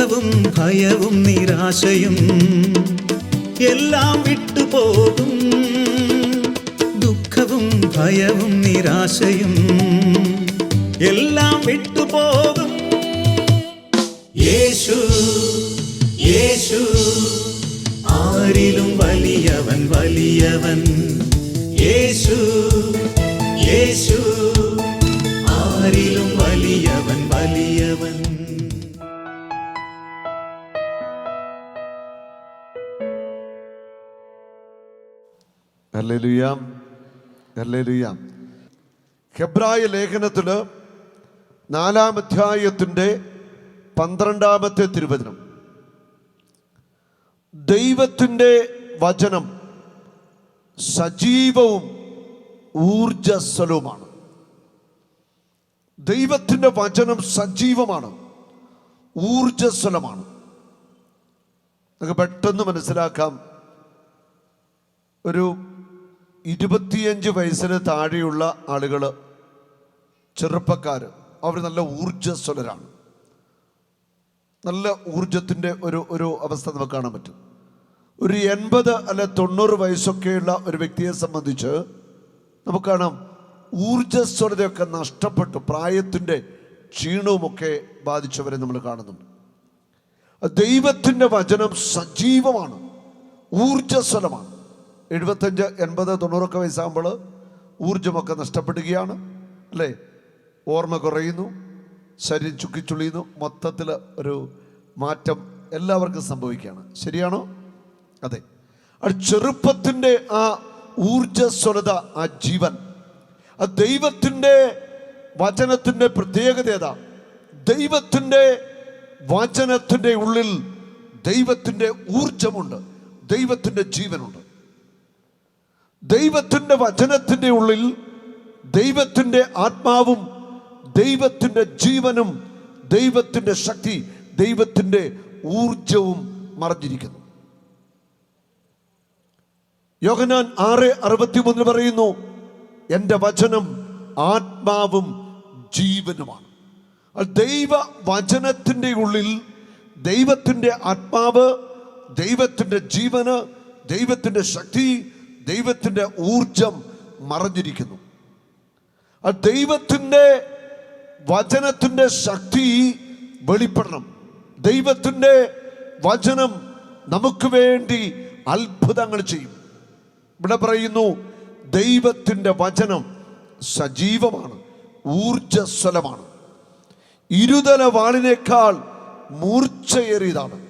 ദുഃഖവും ഭയവും നിരാശയും എല്ലാം വിട്ടുപോകും ദുഃഖവും ഭയവും നിരാശയും എല്ലാം വിട്ടുപോകും യേശു യേശു ആരിലും വലിയവൻ വലിയവൻ യേശു യേശു ആരിലും ഹല്ലേലൂയാം. ഹല്ലേലൂയാം. ഹെബ്രായ ലേഖനത്തിൽ നാലാം അധ്യായത്തിന്റെ പന്ത്രണ്ടാമത്തെ തിരുവചനം. ദൈവത്തിന്റെ വചനം സജീവവും ഊർജസ്വലവുമാണ് ദൈവത്തിന്റെ വചനം സജീവമാണ് ഊർജസ്വലമാണ് നമുക്ക് പെട്ടെന്ന് മനസ്സിലാക്കാം. ഒരു ഇരുപത്തിയഞ്ച് വയസ്സിന് താഴെയുള്ള ആളുകൾ ചെറുപ്പക്കാർ അവർ നല്ല ഊർജസ്വലരാണ്. നല്ല ഊർജത്തിന്റെ ഒരു ഒരു അവസ്ഥ നമുക്ക് കാണാൻ പറ്റും. ഒരു എൺപത് അല്ലെ തൊണ്ണൂറ് വയസ്സൊക്കെയുള്ള ഒരു വ്യക്തിയെ സംബന്ധിച്ച് നമുക്ക് കാണാം ഊർജസ്വലതയൊക്കെ നഷ്ടപ്പെട്ടു. പ്രായത്തിന്റെ ക്ഷീണവുമൊക്കെ ബാധിച്ചവരെ നമ്മൾ കാണുന്നുണ്ട്. ദൈവത്തിന്റെ വചനം സജീവമാണ് ഊർജസ്വലമാണ്. എഴുപത്തഞ്ച് എൺപത് തൊണ്ണൂറൊക്കെ വയസ്സാകുമ്പോൾ ഊർജമൊക്കെ നഷ്ടപ്പെടുകയാണ് അല്ലേ? ഓർമ്മ കുറയുന്നു ശരീരം ചുക്കിച്ചുളിയുന്നു മൊത്തത്തിൽ ഒരു മാറ്റം എല്ലാവർക്കും സംഭവിക്കുകയാണ്. ശരിയാണോ? അതെ. ആ ചെറുപ്പത്തിന്റെ ആ ഊർജസ്വലത ആ ജീവൻ ആ ദൈവത്തിന്റെ വചനത്തിന്റെ പ്രത്യേകത ഏതാ? ദൈവത്തിന്റെ വചനത്തിന്റെ ഉള്ളിൽ ദൈവത്തിന്റെ ഊർജമുണ്ട് ദൈവത്തിന്റെ ജീവനുണ്ട്. ദൈവത്തിന്റെ വചനത്തിന്റെ ഉള്ളിൽ ദൈവത്തിന്റെ ആത്മാവും ദൈവത്തിന്റെ ജീവനും ദൈവത്തിന്റെ ശക്തി ദൈവത്തിന്റെ ഊർജവും മറഞ്ഞിരിക്കുന്നു. യോഹനാൻ ആറ് അറുപത്തി മൂന്നിൽ പറയുന്നു എന്റെ വചനം ആത്മാവും ജീവനുമാണ്. ദൈവ വചനത്തിന്റെ ഉള്ളിൽ ദൈവത്തിന്റെ ആത്മാവ് ദൈവത്തിന്റെ ജീവന് ദൈവത്തിന്റെ ശക്തി ദൈവത്തിന്റെ ഊർജം മറഞ്ഞിരിക്കുന്നു. ആ ദൈവത്തിന്റെ വചനത്തിന്റെ ശക്തി വെളിപ്പെടണം. ദൈവത്തിന്റെ വചനം നമുക്ക് വേണ്ടി അത്ഭുതങ്ങൾ ചെയ്യും. ഇവിടെ പറയുന്നു ദൈവത്തിന്റെ വചനം സജീവമാണ് ഊർജസ്വലമാണ് ഇരുതല വാളിനേക്കാൾ മൂർച്ചയേറിയതാണ്.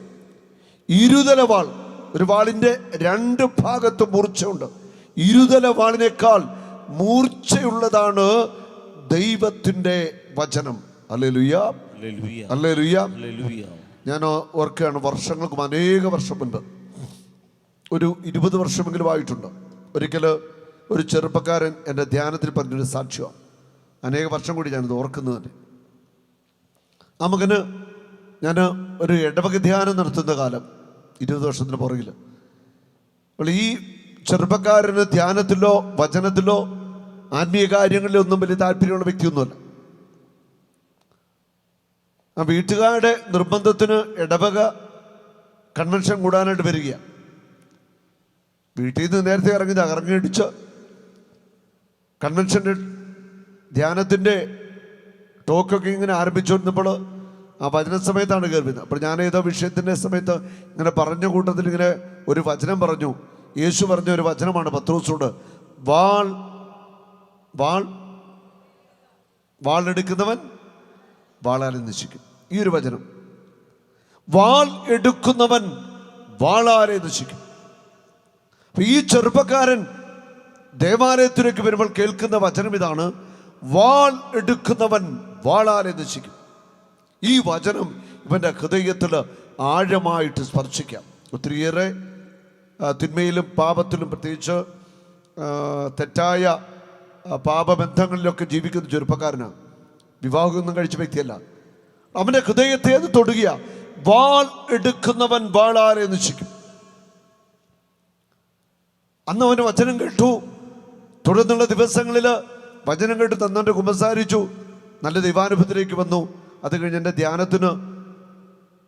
ഇരുതല വാൾ ഒരു വാളിന്റെ രണ്ട് ഭാഗത്ത് മൂർച്ചയുണ്ട്. ഇരുതല വാളിനേക്കാൾ മൂർച്ചയുള്ളതാണ് ദൈവത്തിന്റെ വചനം. അല്ലേ ലുയ്യ ഹല്ലേലൂയ. അല്ലേ ലുയ്യ ഞാൻ ഓർക്കുകയാണ് വർഷങ്ങൾക്കും അനേക വർഷം മുൻപ്. ഒരു ഇരുപത് വർഷമെങ്കിലും ആയിട്ടുണ്ട്. ഒരിക്കൽ ഒരു ചെറുപ്പക്കാരൻ എന്റെ ധ്യാനത്തിൽ പറഞ്ഞൊരു സാക്ഷ്യമാണ് അനേക വർഷം കൂടി ഞാനിത് ഓർക്കുന്നത് തന്നെ. ആ മകന് ഞാൻ ഒരു ഇടവക ധ്യാനം നടത്തുന്ന കാലം. ഇരുപത് വർഷത്തിന് പുറകിൽ അപ്പോൾ ഈ ചെറുപ്പക്കാരന് ധ്യാനത്തിലോ വചനത്തിലോ ആത്മീയ കാര്യങ്ങളിലോ ഒന്നും വലിയ താല്പര്യമുള്ള വ്യക്തിയൊന്നുമല്ല. ആ വീട്ടുകാരുടെ നിർബന്ധത്തിന് ഇടവക കൺവെൻഷൻ കൂടാനായിട്ട് വരിക വീട്ടിൽ നിന്ന് നേരത്തെ ഇറങ്ങി ഇറങ്ങിയടിച്ച് കൺവെൻഷന്റെ ധ്യാനത്തിന്റെ ടോക്കൊക്കെ ഇങ്ങനെ ആരംഭിച്ചുകൊണ്ടിരുന്നപ്പോൾ ആ വചന സമയത്താണ് കയറുന്നത് അപ്പോൾ ഞാൻ ഏതോ വിഷയത്തിന്റെ സമയത്ത് ഇങ്ങനെ പറഞ്ഞ കൂട്ടത്തിൽ ഇങ്ങനെ ഒരു വചനം പറഞ്ഞു. യേശു പറഞ്ഞ ഒരു വചനമാണ് പത്രോസോട് വാൾ വാൾ വാളെടുക്കുന്നവൻ വാളാലെ നശിക്കും. ഈ ഒരു വചനം. വാൾ എടുക്കുന്നവൻ വാളാലെ നശിക്കും. ഈ ചെറുപ്പക്കാരൻ ദേവാലയത്തിലേക്ക് വരുമ്പോൾ കേൾക്കുന്ന വചനം ഇതാണ് വാൾ എടുക്കുന്നവൻ വാളാലെ നശിക്കും. ഈ വചനം ഇവന്റെ ഹൃദയത്തിൽ ആഴമായിട്ട് സ്പർശിക്കാം. ഒത്തിരിയേറെ തിന്മയിലും പാപത്തിലും പ്രത്യേകിച്ച് തെറ്റായ പാപബന്ധങ്ങളിലൊക്കെ ജീവിക്കുന്ന ചെറുപ്പക്കാരനാണ് വിവാഹമൊന്നും കഴിച്ച വ്യക്തിയല്ല. അവന്റെ ഹൃദയത്തെ അത് തൊടുകയാ. വാൾ എടുക്കുന്നവൻ വാളാരെ നശിക്കും അന്ന് അവന് വചനം കേട്ടു. തുടർന്നുള്ള ദിവസങ്ങളിൽ വചനം കേട്ട് തന്നവന്റെ കുമ്പസാരിച്ചു. നല്ല ദൈവാനുഭവത്തിലേക്ക് വന്നു. അത് കഴിഞ്ഞ് എന്റെ ധ്യാനത്തിന്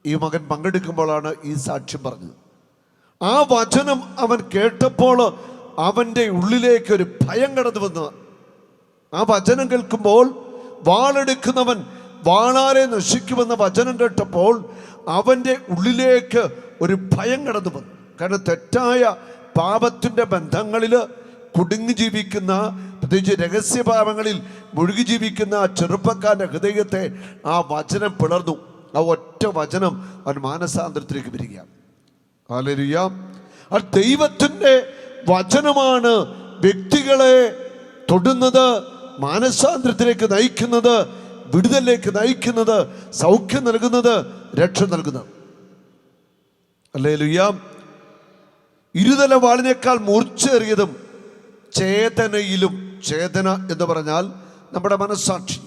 ഈ മകൻ പങ്കെടുക്കുമ്പോഴാണ് ഈ സാക്ഷ്യം പറഞ്ഞത്. ആ വചനം അവൻ കേട്ടപ്പോൾ അവന്റെ ഉള്ളിലേക്ക് ഒരു ഭയം കടന്നു വന്നു. ആ വചനം കേൾക്കുമ്പോൾ വാളെടുക്കുന്നവൻ വാളാരെ നശിക്കുമെന്ന വചനം കേട്ടപ്പോൾ അവന്റെ ഉള്ളിലേക്ക് ഒരു ഭയം കടന്നു വന്നു. കാരണം തെറ്റായ പാപത്തിന്റെ ബന്ധങ്ങളിൽ കുടുങ്ങി ജീവിക്കുന്ന പ്രത്യേകിച്ച് രഹസ്യപാപങ്ങളിൽ മുഴുകി ജീവിക്കുന്ന ആ ചെറുപ്പക്കാരന്റെ ഹൃദയത്തെ ആ വചനം പിളർന്നു. ആ ഒറ്റ വചനം അവൻ മാനസാന്തരത്തിലേക്ക് വരിക. ആ ദൈവത്തിന്റെ വചനമാണ് വ്യക്തികളെ തൊടുന്നത് മാനസാന്തരത്തിലേക്ക് നയിക്കുന്നത് വിടുതലിലേക്ക് നയിക്കുന്നത് സൗഖ്യം നൽകുന്നത് രക്ഷ നൽകുന്നത്. അല്ലേ ലുയ്യാം ഇരുതല വാളിനേക്കാൾ മൂർച്ചേറിയതും ചേതനയിലും ചേതന എന്ന് പറഞ്ഞാൽ നമ്മുടെ മനസ്സാക്ഷി.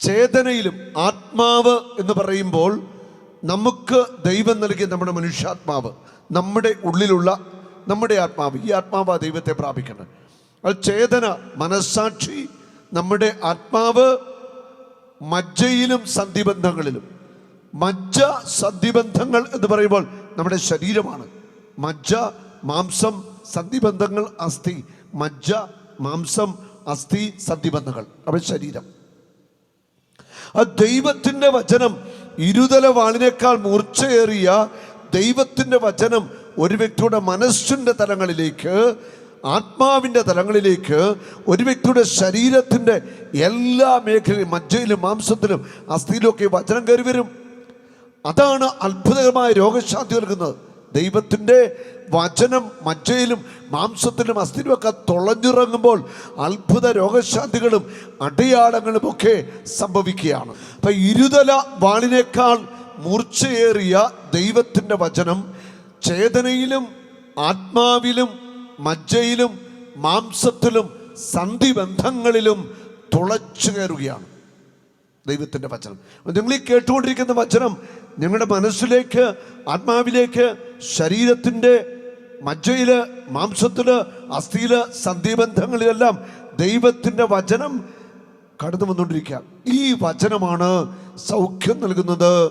ചേതനയിലും ആത്മാവ് എന്ന് പറയുമ്പോൾ നമുക്ക് ദൈവം നൽകിയ നമ്മുടെ മനുഷ്യാത്മാവ് നമ്മുടെ ഉള്ളിലുള്ള നമ്മുടെ ആത്മാവ്. ഈ ആത്മാവ് ആ ദൈവത്തെ പ്രാപിക്കണം അത് ചേതന മനസ്സാക്ഷി നമ്മുടെ ആത്മാവ് മജ്ജയിലും സന്ധിബന്ധങ്ങളിലും. മജ്ജ സന്ധിബന്ധങ്ങൾ എന്ന് പറയുമ്പോൾ നമ്മുടെ ശരീരമാണ്. മജ്ജ മാംസം സന്ധിബന്ധങ്ങൾ അസ്ഥി. മജ്ജ മാംസം അസ്ഥി സന്ധിബന്ധങ്ങൾ അവ ശരീരം. ആ ദൈവത്തിന്റെ വചനം ഇരുതല വാളിനേക്കാൾ മൂർച്ചയേറിയ ദൈവത്തിന്റെ വചനം ഒരു വ്യക്തിയുടെ മനസ്സിന്റെ തലങ്ങളിലേക്ക് ആത്മാവിന്റെ തലങ്ങളിലേക്ക് ഒരു വ്യക്തിയുടെ ശരീരത്തിന്റെ എല്ലാ മേഖലയിലും മജ്ജയിലും മാംസത്തിലും അസ്ഥിയിലും ഒക്കെ വചനം കയറി വരും. അതാണ് അത്ഭുതകരമായ രോഗശാന്തി നൽകുന്നത്. ദൈവത്തിന്റെ വചനം മജ്ജയിലും മാംസത്തിലും അസ്ഥിരമൊക്കെ തുളഞ്ഞിറങ്ങുമ്പോൾ അത്ഭുത രോഗശാന്തികളും അടയാളങ്ങളും ഒക്കെ സംഭവിക്കുകയാണ്. അപ്പം ഇരുതല വാളിനേക്കാൾ മൂർച്ചയേറിയ ദൈവത്തിന്റെ വചനം ചേതനയിലും ആത്മാവിലും മജ്ജയിലും മാംസത്തിലും സന്ധിബന്ധങ്ങളിലും തുളച്ചു കയറുകയാണ് ദൈവത്തിന്റെ വചനം. നിങ്ങൾ ഈ കേട്ടുകൊണ്ടിരിക്കുന്ന വചനം നിങ്ങളുടെ മനസ്സിലേക്ക് ആത്മാവിലേക്ക് ശരീരത്തിന്റെ മജ്ജയിൽ മാംസത്തിൽ അസ്ഥിയിൽ സന്ധിബന്ധങ്ങളിലെല്ലാം ദൈവത്തിന്റെ വചനം കടന്നു വന്നുകൊണ്ടിരിക്കുക. ഈ വചനമാണ് സൗഖ്യം നൽകുന്നത്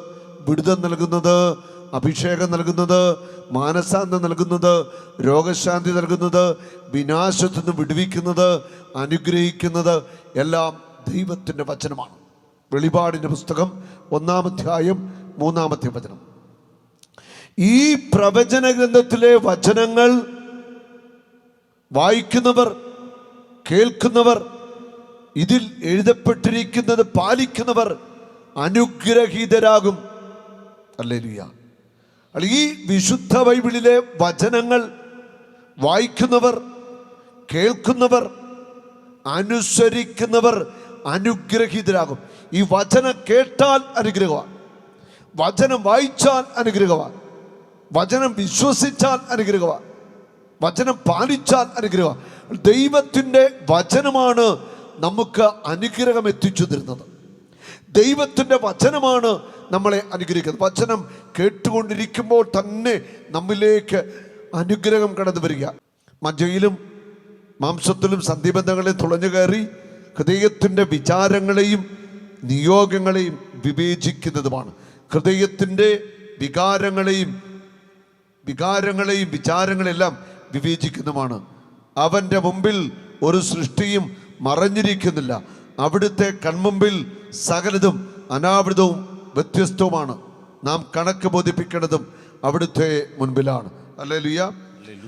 വിടുതൽ നൽകുന്നത് അഭിഷേകം നൽകുന്നത് മാനസാന്തം നൽകുന്നത് രോഗശാന്തി നൽകുന്നത് വിനാശത്തു നിന്ന് വിടുവിക്കുന്നത് അനുഗ്രഹിക്കുന്നത് എല്ലാം ദൈവത്തിന്റെ വചനമാണ്. വെളിപാടിന്റെ പുസ്തകം ഒന്നാമധ്യായം മൂന്നാമത്തെ വചനം. ഈ പ്രവചന ഗ്രന്ഥത്തിലെ വചനങ്ങൾ വായിക്കുന്നവർ കേൾക്കുന്നവർ ഇതിൽ എഴുതപ്പെട്ടിരിക്കുന്നത് പാലിക്കുന്നവർ അനുഗ്രഹീതരാകും. അല്ലേലുയ. ഈ വിശുദ്ധ ബൈബിളിലെ വചനങ്ങൾ വായിക്കുന്നവർ കേൾക്കുന്നവർ അനുസരിക്കുന്നവർ അനുഗ്രഹീതരാകും. ഈ വചനം കേട്ടാൽ അനുഗ്രഹമാണ്. വചനം വായിച്ചാൽ അനുഗ്രഹമാണ്. വചനം വിശ്വസിച്ചാൽ അനുഗ്രഹമാണ് വചനം പാലിച്ചാൽ അനുഗ്രഹമാണ് ദൈവത്തിന്റെ വചനമാണ് നമുക്ക് അനുഗ്രഹം എത്തിച്ചു തരുന്നത്. ദൈവത്തിന്റെ വചനമാണ് നമ്മളെ അനുഗ്രഹിക്കുന്നത്. വചനം കേട്ടുകൊണ്ടിരിക്കുമ്പോൾ തന്നെ നമ്മിലേക്ക് അനുഗ്രഹം കടന്നു വരിക. മജയിലും മാംസത്തിലും സന്ധിബന്ധങ്ങളെ തുളഞ്ഞു കയറി ഹൃദയത്തിന്റെ വിചാരങ്ങളെയും നിയോഗങ്ങളെയും വിവേചിക്കുന്നതുമാണ്. ഹൃദയത്തിന്റെ വികാരങ്ങളെയും വികാരങ്ങളെയും വിചാരങ്ങളെല്ലാം വിവേചിക്കുന്നതുമാണ്. അവന്റെ മുമ്പിൽ ഒരു സൃഷ്ടിയും മറഞ്ഞിരിക്കുന്നില്ല. അവിടുത്തെ കൺമുമ്പിൽ സകലതും അനാവൃതവും വ്യത്യസ്തവുമാണ്. നാം കണക്ക് ബോധിപ്പിക്കേണ്ടതും അവിടുത്തെ മുൻപിലാണ്. അല്ലേ ലുയ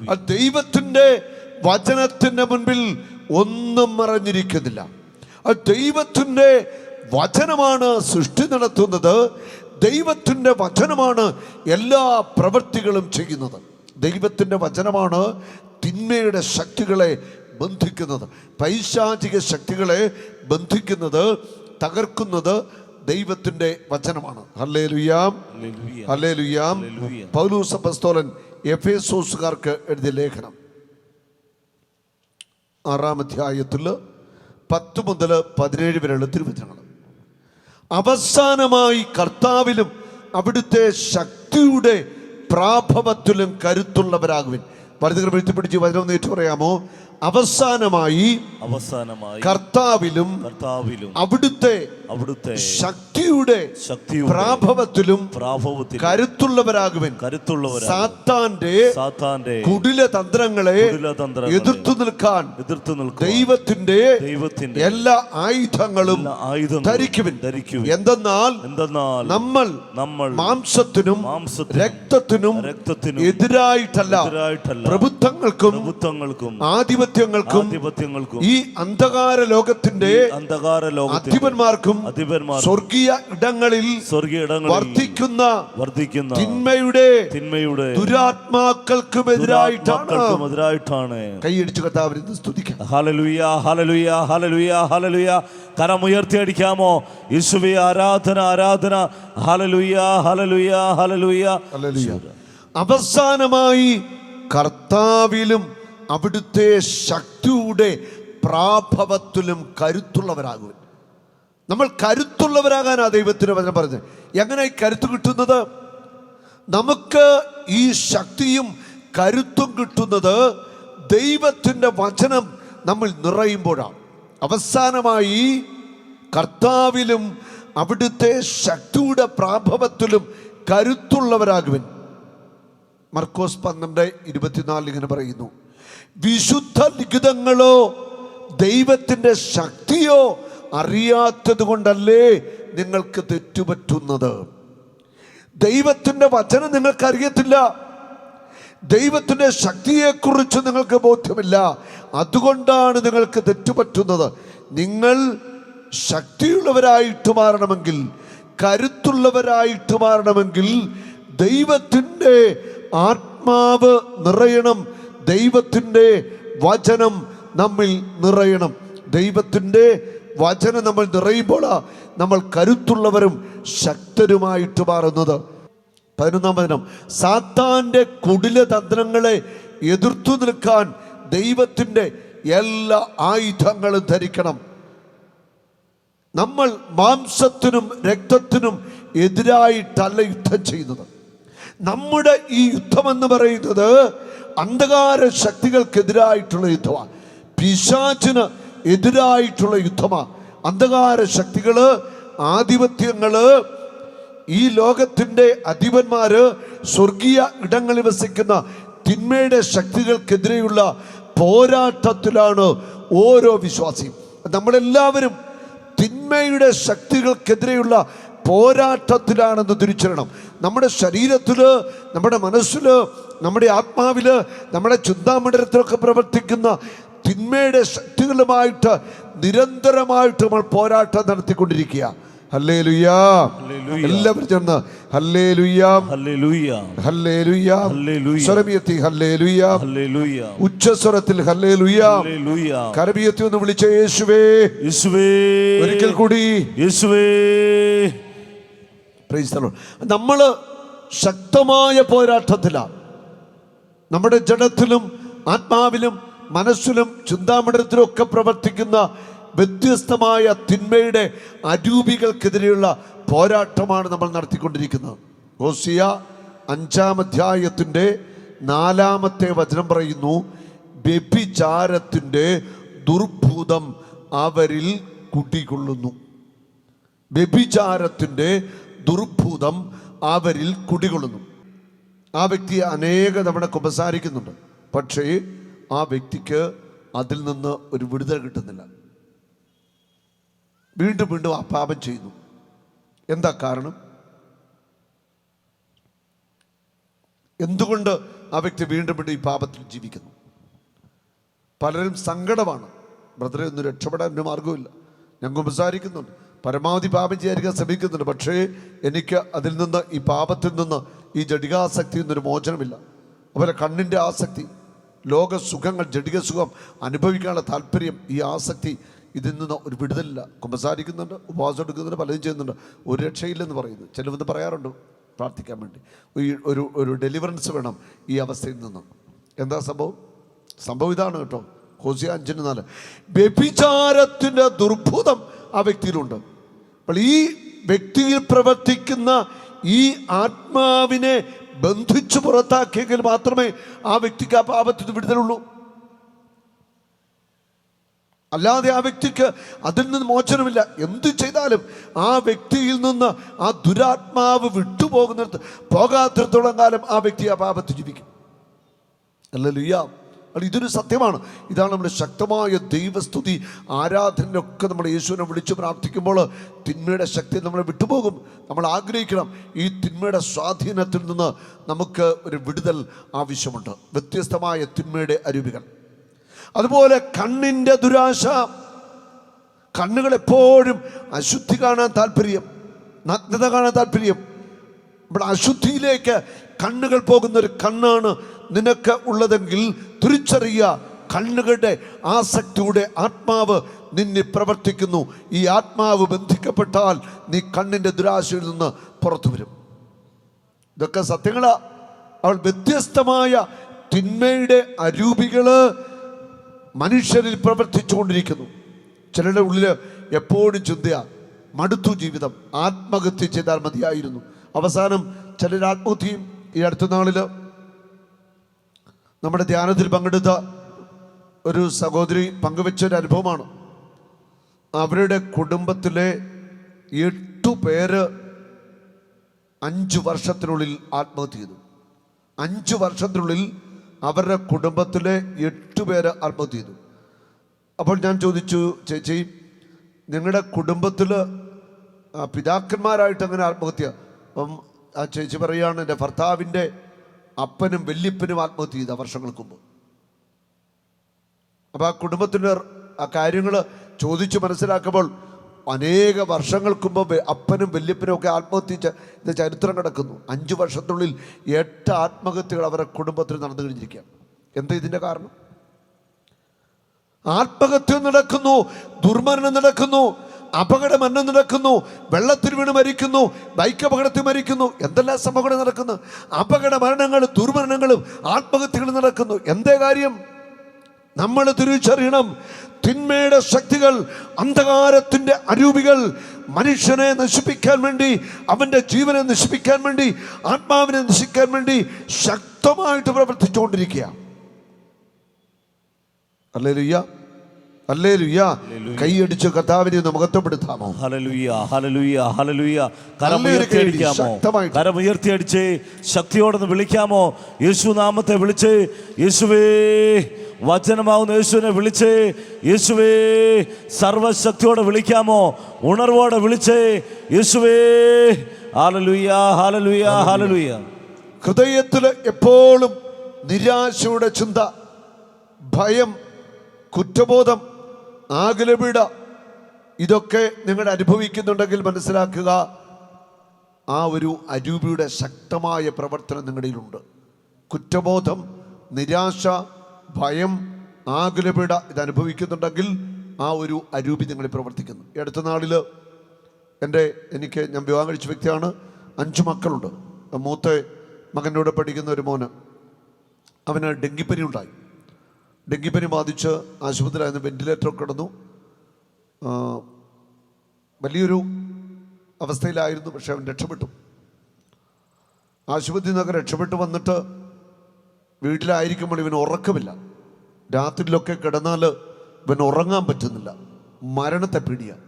ആ ദൈവത്തിന്റെ വചനത്തിന്റെ മുൻപിൽ ഒന്നും മറഞ്ഞിരിക്കുന്നില്ല. ആ ദൈവത്തിന്റെ വചനമാണ് സൃഷ്ടി നടത്തുന്നത്. ദൈവത്തിന്റെ വചനമാണ് എല്ലാ പ്രവൃത്തികളും ചെയ്യുന്നത്. ദൈവത്തിന്റെ വചനമാണ് തിന്മയുടെ ശക്തികളെ ബന്ധിക്കുന്നത്. പൈശാചിക ശക്തികളെ ബന്ധിക്കുന്നത് തകർക്കുന്നത് ദൈവത്തിന്റെ വചനമാണ്. ഹല്ലേ ലുയാം ഹല്ലേലൂയ. ഹല്ലേ ലുയാം ഹല്ലേലൂയ. പൗലൂസ പസ്തോലൻ എഫേസോസുകാർക്ക് എഴുതിയ ലേഖനം. ആറാം അധ്യായത്തിൽ പത്ത് മുതൽ പതിനേഴ് വരെയുള്ള തിരുവചനങ്ങൾ. അവസാനമായി കർത്താവിലും അവിടുത്തെ ശക്തിയുടെ പ്രാഭവത്തിലും കരുത്തുള്ളവരാകുവിൻ. വലുതുകൾ വീഴ്ത്തിപ്പിടിച്ച് വരുന്ന ഏറ്റു പറയാമോ? അവസാനമായി അവസാനമായി കർത്താവിലും കർത്താവിലും അവിടുത്തെ അവിടുത്തെ ശക്തിയുടെ ശക്തിയുടെ പ്രാഭവത്തിലും പ്രാഭവത്തിൽ കരുത്തുള്ളവരാകുവിൻ. കരുത്തുള്ളവർ സാത്താന്റെ സാത്താന്റെ കുടില തന്ത്രങ്ങളെ എതിർത്തു നിൽക്കാൻ എതിർത്തു നിൽക്കുക ദൈവത്തിന്റെ ദൈവത്തിന്റെ എല്ലാ ആയുധങ്ങളും ആയുധം ധരിക്കുവിൻ. ധരിക്കും എന്തെന്നാൽ എന്തെന്നാൽ നമ്മൾ നമ്മൾ മാംസത്തിനും മാംസത്തിനും രക്തത്തിനും രക്തത്തിനും എതിരായിട്ടല്ല എതിരായിട്ടല്ല പ്രബുദ്ധങ്ങൾക്കും പ്രബുദ്ധങ്ങൾക്കും ആധിപത്യങ്ങൾക്കും ആധിപത്യങ്ങൾക്കും ഈ അന്ധകാര ലോകത്തിന്റെ അന്ധകാര ലോക അധിപന്മാർക്കും അധിപന്മാർ സ്വർഗീയ ഇടങ്ങളിൽ സ്വർഗീയ ഇടങ്ങളിൽ വർദ്ധിക്കുന്ന വർദ്ധിക്കുന്ന തിന്മയുടെ തിന്മയുടെ ദുരാത്മാക്കൾക്കും എതിരായിട്ടാണ് കൈയടിച്ചു കർത്താവിനെ സ്തുതിക്കാം. ഹലലുയ ഹലലുയ ഹലലുയ ഹലലുയ കരമുയർത്തി അടിക്കാമോ? യേശുവേ ആരാധന ആരാധന. Hallelujah hallelujah hallelujah hallelujah. അവസാനമായി കർത്താവിലും അവിടുത്തെ ശക്തിയുടെ പ്രാഭവത്തിലും കരുത്തുള്ളവരാകുവൻ. നമ്മൾ കരുത്തുള്ളവരാകാനാ ദൈവത്തിന് വചനം പറഞ്ഞത്. എങ്ങനെ ഈ കരുത്ത് കിട്ടുന്നത്? നമുക്ക് ഈ ശക്തിയും കരുത്തും കിട്ടുന്നത് ദൈവത്തിന്റെ വചനം നമ്മൾ നിറയുമ്പോഴാണ്. അവസാനമായി കർത്താവിലും അവിടുത്തെ ശക്തിയുടെ പ്രാഭവത്തിലും കരുത്തുള്ളവരാകുവൻ. മർക്കോസ് പന്ത്രണ്ട് ഇരുപത്തിനാലിൽ ഇങ്ങനെ പറയുന്നു. വിശുദ്ധ ലിഖിതങ്ങളോ ദൈവത്തിന്റെ ശക്തിയോ അറിയാത്തത് കൊണ്ടല്ലേ നിങ്ങൾക്ക് തെറ്റുപറ്റുന്നത്? ദൈവത്തിന്റെ വചനം നിങ്ങൾക്ക് അറിയത്തില്ല ദൈവത്തിന്റെ ശക്തിയെക്കുറിച്ച് നിങ്ങൾക്ക് ബോധ്യമില്ല. അതുകൊണ്ടാണ് നിങ്ങൾക്ക് തെറ്റുപറ്റുന്നത്. നിങ്ങൾ ശക്തിയുള്ളവരായിട്ട് മാറണമെങ്കിൽ കരുത്തുള്ളവരായിട്ട് മാറണമെങ്കിൽ ദൈവത്തിന്റെ ആത്മാവ് നിറയണം. ദൈവത്തിന്റെ വചനം നമ്മിൽ നിറയണം. ദൈവത്തിന്റെ വചനം നമ്മൾ നിറയുമ്പോൾ നമ്മൾ കരുത്തുള്ളവരും ശക്തരുമായിട്ട് മാറുന്നത്. പതിനൊന്നാം വചനം സാത്താന്റെ കുടില തന്ത്രങ്ങളെ എതിർത്തു നിൽക്കാൻ ദൈവത്തിന്റെ എല്ലാ ആയുധങ്ങളും ധരിക്കണം. നമ്മൾ മാംസത്തിനും രക്തത്തിനും എതിരായിട്ടല്ല യുദ്ധം ചെയ്യുന്നത്. നമ്മുടെ ഈ യുദ്ധമെന്ന് പറയുന്നത് അന്ധകാര ശക്തികൾക്കെതിരായിട്ടുള്ള യുദ്ധമാണ്. പിശാചിന് എതിരായിട്ടുള്ള യുദ്ധമാണ് അന്ധകാര ശക്തികൾ ആധിപത്യങ്ങൾ ഈ ലോകത്തിന്റെ അധിപന്മാര് സ്വർഗീയ ഇടങ്ങളിൽ വസിക്കുന്ന തിന്മയുടെ ശക്തികൾക്കെതിരെയുള്ള പോരാട്ടത്തിലാണ് ഓരോ വിശ്വാസിയും. നമ്മളെല്ലാവരും തിന്മയുടെ ശക്തികൾക്കെതിരെയുള്ള പോരാട്ടത്തിലാണെന്ന് തിരിച്ചറിയണം. നമ്മുടെ ശരീരത്തിൽ നമ്മുടെ മനസ്സിൽ നമ്മുടെ ആത്മാവിൽ നമ്മുടെ ചിന്താമണ്ഡലത്തിലൊക്കെ പ്രവർത്തിക്കുന്ന തിന്മയുടെ ശക്തികളുമായിട്ട് നിരന്തരമായിട്ട് നമ്മൾ പോരാട്ടം നടത്തിക്കൊണ്ടിരിക്കുക. ഹല്ലേ ലുയാ. എല്ലാവരും ചേർന്ന് ഹല്ലേ ഹല്ലേലൂയ ഹല്ലേ ഹല്ലേലൂയ. സ്വരമിയത്തി ഹല്ലേ ഹല്ലേലൂയ ഉച്ചസ്വരത്തിൽ ഹല്ലേ ലുയ്യാം ഹല്ലേലൂയ കരമിയത്തി ഒന്ന് വിളിച്ച യേശുവേ. യേശുവേ. ഒരിക്കൽ കൂടി. യേശുവേ. പ്രൈസ് നമ്മൾ ശക്തമായ പോരാട്ടത്തിലാണ് നമ്മുടെ ജഡത്തിലും ആത്മാവിലും മനസ്സിലും ചിന്താമണ്ഡലത്തിലും ഒക്കെ പ്രവർത്തിക്കുന്ന വ്യത്യസ്തമായ തിന്മയുടെ അരൂപികൾക്കെതിരെയുള്ള പോരാട്ടമാണ് നമ്മൾ നടത്തിക്കൊണ്ടിരിക്കുന്നത്. ഓസിയ അഞ്ചാം അധ്യായത്തിന്റെ നാലാമത്തെ വചനം പറയുന്നു വ്യഭിചാരത്തിന്റെ ദുർഭൂതം അവരിൽ കുടികൊള്ളുന്നു. വ്യഭിചാരത്തിന്റെ ദുർഭൂതം അവരിൽ കുടികൊള്ളുന്നു. ആ വ്യക്തി അനേക തവണ കുമ്പസാരിക്കുന്നുണ്ട്. പക്ഷേ ആ വ്യക്തിക്ക് അതിൽ നിന്ന് ഒരു വിടുതൽ കിട്ടുന്നില്ല. വീണ്ടും വീണ്ടും ആ പാപം ചെയ്യുന്നു. എന്താ കാരണം? എന്തുകൊണ്ട് ആ വ്യക്തി വീണ്ടും വീണ്ടും ഈ പാപത്തിൽ ജീവിക്കുന്നു? പലരും സങ്കടമാണ്. ബ്രദറെ ഒന്നും രക്ഷപ്പെടാൻ ഒരു മാർഗമില്ല ഞാൻ കുമ്പസാരിക്കുന്നുണ്ട് പരമാവധി പാപം ചെയ്യാതിരിക്കാൻ ശ്രമിക്കുന്നുണ്ട്. പക്ഷേ എനിക്ക് അതിൽ നിന്ന് ഈ പാപത്തിൽ നിന്ന് ഈ ജടികാസക്തി എന്നൊരു മോചനമില്ല. അതുപോലെ കണ്ണിന്റെ ആസക്തി ലോക സുഖങ്ങൾ ജഡിക സുഖം അനുഭവിക്കാനുള്ള താല്പര്യം ഈ ആസക്തി ഇതിൽ നിന്ന് ഒരു വിടുതലില്ല. കുമ്പസാരിക്കുന്നുണ്ട് ഉപവാസം എടുക്കുന്നുണ്ട് പലതും ചെയ്യുന്നുണ്ട്. ഒരു രക്ഷയില്ലെന്ന് പറയുന്നു. ചിലവെന്ന് പറയാറുണ്ട് പ്രാർത്ഥിക്കാൻ വേണ്ടി. ഈ ഒരു ഒരു ഡെലിവറൻസ് വേണം ഈ അവസ്ഥയിൽ നിന്ന്. എന്താ സംഭവം? സംഭവം ഇതാണ് കേട്ടോ. ഹോസിയ അഞ്ചിന് നാല്. വ്യഭിചാരത്തിന്റെ ദുർഭൂതം ആ വ്യക്തിയിലുണ്ട്. അപ്പോൾ ഈ വ്യക്തിയിൽ പ്രവർത്തിക്കുന്ന ഈ ആത്മാവിനെ ബന്ധിച്ചു പുറത്താക്കിയെങ്കിൽ മാത്രമേ ആ വ്യക്തിക്ക് ആ പാപത്തിൽ വിടുതലുള്ളൂ. അല്ലാതെ ആ വ്യക്തിക്ക് അതിൽ നിന്ന് മോചനമില്ല. എന്ത് ചെയ്താലും ആ വ്യക്തിയിൽ നിന്ന് ആ ദുരാത്മാവ് വിട്ടുപോകുന്നിടത്ത് പോകാത്തിടത്തോളം കാലം ആ വ്യക്തി ആ പാപത്തിൽ ജീവിക്കും. അല്ലല്ലോ അത് ഇതൊരു സത്യമാണ്. ഇതാണ് നമ്മുടെ ശക്തമായ ദൈവസ്തുതി. ആരാധനയൊക്കെ നമ്മൾ യേശുവിനെ വിളിച്ച് പ്രാർത്ഥിക്കുമ്പോൾ തിന്മയുടെ ശക്തി നമ്മളെ വിട്ടുപോകും. നമ്മൾ ആഗ്രഹിക്കണം ഈ തിന്മയുടെ സ്വാധീനത്തിൽ നിന്ന് നമുക്ക് ഒരു വിടുതൽ ആവശ്യമുണ്ട്. വ്യത്യസ്തമായ തിന്മയുടെ അരുവികൾ. അതുപോലെ കണ്ണിന്റെ ദുരാശ. കണ്ണുകൾ എപ്പോഴും അശുദ്ധി കാണാൻ താല്പര്യം. നഗ്നത കാണാൻ താല്പര്യം. ഇവിടെ അശുദ്ധിയിലേക്ക് കണ്ണുകൾ പോകുന്ന ഒരു കണ്ണാണ് നിനക്ക് ഉള്ളതെങ്കിൽ തിരിച്ചറിയ കണ്ണുകളുടെ ആസക്തിയുടെ ആത്മാവ് നിന്നെ പ്രവർത്തിക്കുന്നു. ഈ ആത്മാവ് ബന്ധിക്കപ്പെട്ടാൽ നീ കണ്ണിന്റെ ദുരാശയിൽ നിന്ന് പുറത്തു വരും. ഇതൊക്കെ സത്യങ്ങളാ. അവൾ വ്യത്യസ്തമായ തിന്മയുടെ അരൂപികൾ മനുഷ്യരിൽ പ്രവർത്തിച്ചുകൊണ്ടിരിക്കുന്നു. ചിലരുടെ ഉള്ളിൽ എപ്പോഴും ചിന്തയ മടുത്തു ജീവിതം ആത്മഹത്യ ചെയ്താൽ മതിയായിരുന്നു. അവസാനം ചിലർ ആത്മഹത്യയും ഈ അടുത്ത നാളിൽ നമ്മുടെ ധ്യാനത്തിൽ പങ്കെടുത്ത ഒരു സഹോദരി പങ്കുവെച്ച ഒരു അനുഭവമാണ്. അവരുടെ കുടുംബത്തിലെ എട്ടു പേര് അഞ്ച് വർഷത്തിനുള്ളിൽ ആത്മഹത്യ ചെയ്തു. അഞ്ച് വർഷത്തിനുള്ളിൽ അവരുടെ കുടുംബത്തിലെ എട്ട് പേര് ആത്മഹത്യ ചെയ്തു. അപ്പോൾ ഞാൻ ചോദിച്ചു ചേച്ചി നിങ്ങളുടെ കുടുംബത്തിൽ പിതാക്കന്മാരായിട്ട് അങ്ങനെ ആത്മഹത്യ? അപ്പം ആ ചേച്ചി പറയുകയാണ് എന്റെ ഭർത്താവിന്റെ അപ്പനും വല്യപ്പനും ആത്മഹത്യ ചെയ്ത വർഷങ്ങൾക്ക് മുമ്പ്. അപ്പോൾ ആ കുടുംബത്തിന്റെ ആ കാര്യങ്ങൾ ചോദിച്ച് മനസ്സിലാക്കുമ്പോൾ അനേക വർഷങ്ങൾക്ക് മുമ്പ് അപ്പനും വല്യപ്പനും ഒക്കെ ആത്മഹത്യ ചരിത്രം കിടക്കുന്നു. അഞ്ച് വർഷത്തിനുള്ളിൽ എട്ട് ആത്മഹത്യകൾ അവരുടെ കുടുംബത്തിൽ നടന്നു കഴിഞ്ഞിരിക്കുകയാണ്. എന്താ ഇതിന്റെ കാരണം? ആത്മഹത്യ നടക്കുന്നു ദുർമരണം നടക്കുന്നു അപകട എന്നെ നടക്കുന്നു വെള്ളത്തിൽ വീണ് മരിക്കുന്നു ബൈക്ക് അപകടത്തിൽ മരിക്കുന്നു എന്തെല്ലാം സംഭവങ്ങൾ നടക്കുന്നു? അപകട മരണങ്ങളും ദുർമരണങ്ങളും ആത്മഹത്യകളും നടക്കുന്നു. എന്തേ കാര്യം? നമ്മൾ തിരിച്ചറിയണം. തിന്മയുടെ ശക്തികൾ അന്ധകാരത്തിന്റെ അരൂപികൾ മനുഷ്യനെ നശിപ്പിക്കാൻ വേണ്ടി അവന്റെ ജീവനെ നശിപ്പിക്കാൻ വേണ്ടി ആത്മാവിനെ നശിക്കാൻ വേണ്ടി ശക്തമായിട്ട് പ്രവർത്തിച്ചുകൊണ്ടിരിക്കുക അല്ലേ ലുയ്യ കൈയടിച്ച് കർത്താവിനെ ഒന്ന് മുഖത്തപ്പെടുത്താമോ ഹലലുയ ഹലലുയ ഹലലുയ കരമുയർത്തി അടിക്കാമോ? ശക്തമായിട്ട്. അടിച്ച് ശക്തിയോടൊന്ന് വിളിക്കാമോ? യേശു നാമത്തെ വിളിച്ച് യേശുവേ വചനമാവുന്ന യേശുവിനെ വിളിച്ച് യേശുവേ സർവശക്തിയോടെ വിളിക്കാമോ? ഉണർവോടെ വിളിച്ച് യേശുവേ ഹാലലുയ്യ ഹാലലുയ്യ ഹാലലുയ്യ ഹൃദയത്തിൽ എപ്പോഴും നിരാശയുടെ ചിന്ത ഭയം കുറ്റബോധം ആകുലപീഡ ഇതൊക്കെ നിങ്ങൾ അനുഭവിക്കുന്നുണ്ടെങ്കിൽ മനസ്സിലാക്കുക. ആ ഒരു അരൂപിയുടെ ശക്തമായ പ്രവർത്തനം നിങ്ങളിലുണ്ട് കുറ്റബോധം നിരാശ ഭയം ആകുലപിട ഇത് അനുഭവിക്കുന്നുണ്ടെങ്കിൽ ആ ഒരു അരൂപി നിങ്ങളിൽ പ്രവർത്തിക്കുന്നു. അടുത്ത നാളിൽ എന്റെ എനിക്ക് ഞാൻ വിവാഹം കഴിച്ച വ്യക്തിയാണ്. അഞ്ച് മക്കളുണ്ട്. മൂത്ത മകനോട് പഠിക്കുന്ന ഒരു മോന്. അവന് ഡെങ്കിപ്പനി ഉണ്ടായി. ഡെങ്കിപ്പനി ബാധിച്ച് ആശുപത്രിയിലായിരുന്നു വെന്റിലേറ്ററൊക്കെ കിടന്നു. വലിയൊരു അവസ്ഥയിലായിരുന്നു പക്ഷെ അവൻ രക്ഷപ്പെട്ടു. ആശുപത്രിയിൽ നിന്നൊക്കെ രക്ഷപ്പെട്ടു വന്നിട്ട് വീട്ടിലായിരിക്കുമ്പോൾ ഇവന് ഉറക്കമില്ല. രാത്രിയിലൊക്കെ കിടന്നാൽ ഇവൻ ഉറങ്ങാൻ പറ്റുന്നില്ല. മരണത്തെ പേടിയാണ്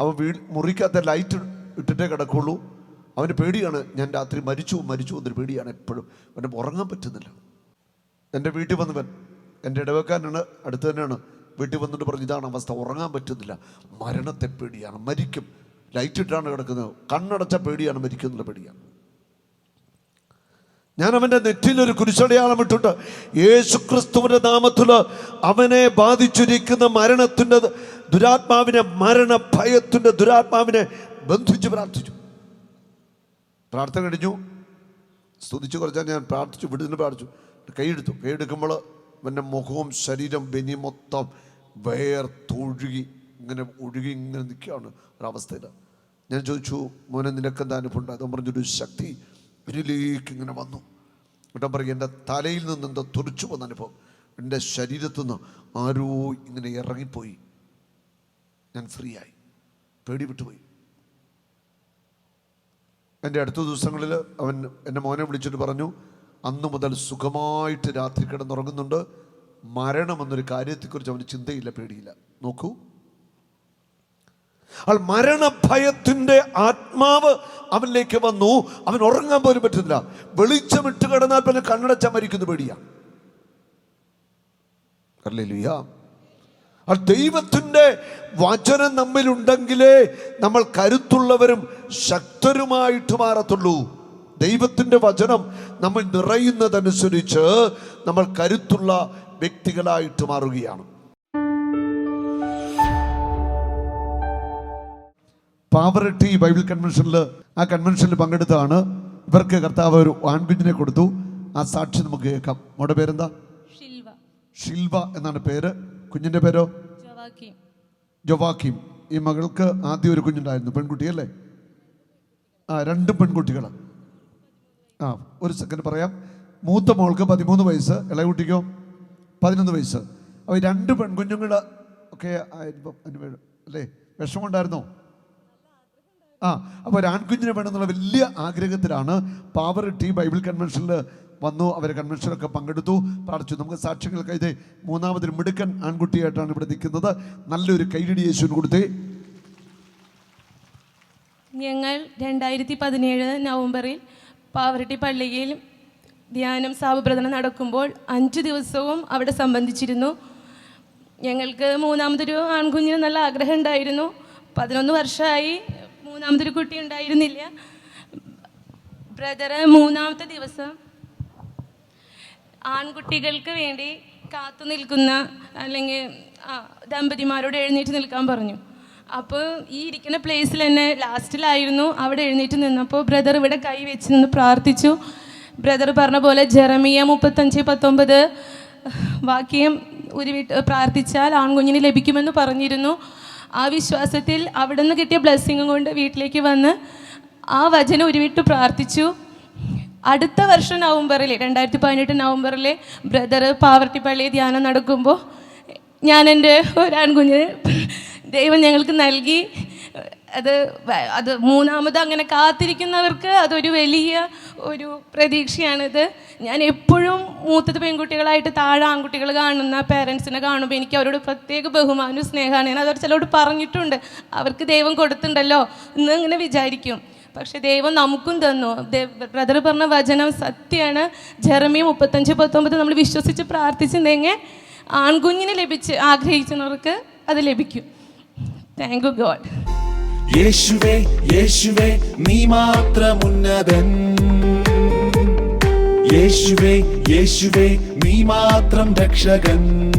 അവൻ വീ മുറിക്കകത്ത് ലൈറ്റ് ഇട്ടിട്ടേ കിടക്കുള്ളൂ. അവന് പേടിയാണ് ഞാൻ രാത്രി മരിച്ചു മരിച്ചു എന്നൊരു പേടിയാണ് എപ്പോഴും. അവൻ ഉറങ്ങാൻ പറ്റുന്നില്ല. എന്റെ വീട്ടിൽ വന്നവൻ എന്റെ ഇടവക്കാരനാണ് അടുത്ത് തന്നെയാണ്. വീട്ടിൽ വന്നിട്ട് പറഞ്ഞു ഇതാണ് അവസ്ഥ ഉറങ്ങാൻ പറ്റുന്നില്ല. മരണത്തെ പേടിയാണ് മരിക്കും. ലൈറ്റ് ഇട്ടാണ് കിടക്കുന്നത്. കണ്ണടച്ച പേടിയാണ് മരിക്കുന്നുള്ള പേടിയാണ്. ഞാൻ അവന്റെ നെറ്റിൽ ഒരു കുരിശടയാളം ഇട്ടിട്ട് യേശു ക്രിസ്തുവിന്റെ നാമത്തിൽ അവനെ ബാധിച്ചിരിക്കുന്ന മരണത്തിന്റെ ദുരാത്മാവിനെ മരണ ഭയത്തിന്റെ ദുരാത്മാവിനെ ബന്ധിച്ച് പ്രാർത്ഥിച്ചു. പ്രാർത്ഥന കഴിഞ്ഞു. സ്തുതിച്ചു കുറച്ചാൽ ഞാൻ പ്രാർത്ഥിച്ചു വിടുതലിന് പ്രാർത്ഥിച്ചു. കൈയെടുത്തു കൈയെടുക്കുമ്പോൾ എന്റെ മുഖവും ശരീരം ബനി മൊത്തം വേർത്തൊഴുകി ഇങ്ങനെ ഒഴുകി ഇങ്ങനെ നിൽക്കുകയാണ് ഒരവസ്ഥയിൽ. ഞാൻ ചോദിച്ചു മോനെ നിനക്കെന്താ അനുഭവം ഉണ്ട് അതും പറഞ്ഞൊരു ശക്തി എന്നിലേക്ക് ഇങ്ങനെ വന്നു. എന്നിട്ട് പറയും എന്റെ തലയിൽ നിന്ന് എന്തോ തുറച്ചു വന്ന അനുഭവം. എന്റെ ശരീരത്തു നിന്ന് ആരോ ഇങ്ങനെ ഇറങ്ങിപ്പോയി. ഞാൻ ഫ്രീ ആയി പേടി വിട്ടുപോയി എന്റെ അടുത്ത ദിവസങ്ങളിൽ അവൻ എന്റെ മോനെ വിളിച്ചിട്ട് പറഞ്ഞു അന്നു മുതൽ സുഖമായിട്ട് രാത്രി കിടന്നുറങ്ങുന്നുണ്ട്. മരണം എന്നൊരു കാര്യത്തെക്കുറിച്ച് അവന് ചിന്തയില്ല പേടിയില്ല. നോക്കൂ. ആൾ മരണഭയത്തിന്റെ ആത്മാവ് അവനിലേക്ക് വന്നു. അവൻ ഉറങ്ങാൻ പോലും പറ്റുന്നില്ല. വെളിച്ചമിട്ട് കിടന്നാൽ പിന്നെ കണ്ണടച്ച മരിക്കുന്ന പേടിയാണ് അല്ലേലുയ്യ ആ ദൈവത്തിന്റെ വചനം നമ്മിലുണ്ടെങ്കിലേ നമ്മൾ കരുത്തുള്ളവരും ശക്തരുമായിട്ട് മാറത്തുള്ളൂ. ദൈവത്തിന്റെ വചനം നമ്മൾ നിറയുന്നതനുസരിച്ച് നമ്മൾ കരുത്തുള്ള വ്യക്തികളായിട്ട് മാറുകയാണ്. പാവറട്ടി ബൈബിൾ കൺവെൻഷനിൽ ആ കൺവെൻഷനിൽ പങ്കെടുത്താണ് ഇവർക്ക് കർത്താവ് ഒരു ആൺകുഞ്ഞിനെ കൊടുത്തു. ആ സാക്ഷി നമുക്ക് കേൾക്കാം. മോടെ പേരെന്താ? ഷിൽവ. എന്നാണ് പേര്. കുഞ്ഞിന്റെ പേരോ? ജൊവാക്കിം. ഈ മകൾക്ക് ആദ്യം ഒരു കുഞ്ഞുണ്ടായിരുന്നു. പെൺകുട്ടിയല്ലേ? ആ രണ്ടും പെൺകുട്ടികൾ ആ ഒരു സെക്കൻഡ് പറയാം. മൂത്ത മോൾക്ക് പതിമൂന്ന് വയസ്സ് ഇളയകുട്ടിക്കോ പതിനൊന്ന് വയസ്സ്. അപ്പോൾ രണ്ട് പെൺകുഞ്ഞുങ്ങൾ ഒക്കെ ആയിരുന്നു അല്ലേ? വിഷമമുണ്ടായിരുന്നോ? ആ അപ്പോൾ ഒരു ആൺകുഞ്ഞിനെ വേണമെന്നുള്ള വലിയ ആഗ്രഹത്തിലാണ് പാവർ ടി ബൈബിൾ കൺവെൻഷനിൽ വന്നു അവർ കൺവെൻഷനൊക്കെ പങ്കെടുത്തു പ്രാർത്ഥിച്ചു. നമുക്ക് സാക്ഷികൾക്ക് ഇത് മൂന്നാമതൊരു മിടുക്കൻ ആൺകുട്ടിയായിട്ടാണ് ഇവിടെ നിൽക്കുന്നത്. നല്ലൊരു കൈയടി യേശുവിന് കൊടുത്തേ. ഞങ്ങൾ രണ്ടായിരത്തി പതിനേഴ് നവംബറിൽ പാവറട്ടി പള്ളിയിൽ ധ്യാനം സാവപ്രദനം നടക്കുമ്പോൾ അഞ്ച് ദിവസവും അവിടെ സംബന്ധിച്ചിരുന്നു. ഞങ്ങൾക്ക് മൂന്നാമതൊരു ആൺകുഞ്ഞിന് നല്ല ആഗ്രഹം ഉണ്ടായിരുന്നു. പതിനൊന്ന് വർഷമായി മൂന്നാമതൊരു കുട്ടി ഉണ്ടായിരുന്നില്ല. ബ്രദറ് മൂന്നാമത്തെ ദിവസം ആൺകുട്ടികൾക്ക് വേണ്ടി കാത്തു നിൽക്കുന്ന അല്ലെങ്കിൽ ദമ്പതിമാരോട് എഴുന്നേറ്റ് നിൽക്കാൻ പറഞ്ഞു. അപ്പോൾ ഈ ഇരിക്കുന്ന പ്ലേസിൽ തന്നെ ലാസ്റ്റിലായിരുന്നു അവിടെ എഴുന്നേറ്റ് നിന്നപ്പോൾ ബ്രദർ ഇവിടെ കൈ വെച്ച് നിന്ന് പ്രാർത്ഥിച്ചു. ബ്രദർ പറഞ്ഞ പോലെ ജെറമിയ മുപ്പത്തഞ്ച് പത്തൊമ്പത് വാക്യം ഉരുവിട്ട് പ്രാർത്ഥിച്ചാൽ ആൺകുഞ്ഞിന് ലഭിക്കുമെന്ന് പറഞ്ഞിരുന്നു. ആ വിശ്വാസത്തിൽ അവിടെ നിന്ന് കിട്ടിയ ബ്ലെസ്സിങ്ങും കൊണ്ട് വീട്ടിലേക്ക് വന്ന് ആ വചനം ഉരുവിട്ട് പ്രാർത്ഥിച്ചു. അടുത്ത വർഷം നവംബറിൽ രണ്ടായിരത്തി പതിനെട്ട് നവംബറിൽ ബ്രദർ പാവർട്ടിപ്പള്ളി ധ്യാനം നടക്കുമ്പോൾ ഞാൻ എന്റെ ഒരാൺകുഞ്ഞിന് ദൈവം ഞങ്ങൾക്ക് നൽകി. അത് അത് മൂന്നാമത് അങ്ങനെ കാത്തിരിക്കുന്നവർക്ക് അതൊരു വലിയ ഒരു പ്രതീക്ഷയാണിത്. ഞാൻ എപ്പോഴും മൂത്തത് പെൺകുട്ടികളായിട്ട് താഴെ ആൺകുട്ടികൾ കാണുന്ന പേരൻസിനെ കാണുമ്പോൾ എനിക്ക് അവരോട് പ്രത്യേക ബഹുമാനവും സ്നേഹമാണ്. ഞാൻ അതൊരു ചിലരോട് പറഞ്ഞിട്ടുണ്ട്. അവർക്ക് ദൈവം കൊടുത്തിട്ടുണ്ടല്ലോ എന്ന് ഇങ്ങനെ വിചാരിക്കും. പക്ഷെ ദൈവം നമുക്കും തന്നു. ബ്രദർ പറഞ്ഞ വചനം സത്യമാണ്. ജെറമി മുപ്പത്തഞ്ച് പത്തൊമ്പത് നമ്മൾ വിശ്വസിച്ച് പ്രാർത്ഥിച്ചിട്ടുണ്ടെങ്കിൽ ആൺകുഞ്ഞിനെ ലഭിച്ച് ആഗ്രഹിക്കുന്നവർക്ക് അത് ലഭിക്കും. താങ്ക് യു ഗോഡ് യേശുവേ യേശുവേ നീ മാത്രമുന്നതൻ. യേശുവേ യേശുവേ നീ മാത്രം രക്ഷകൻ.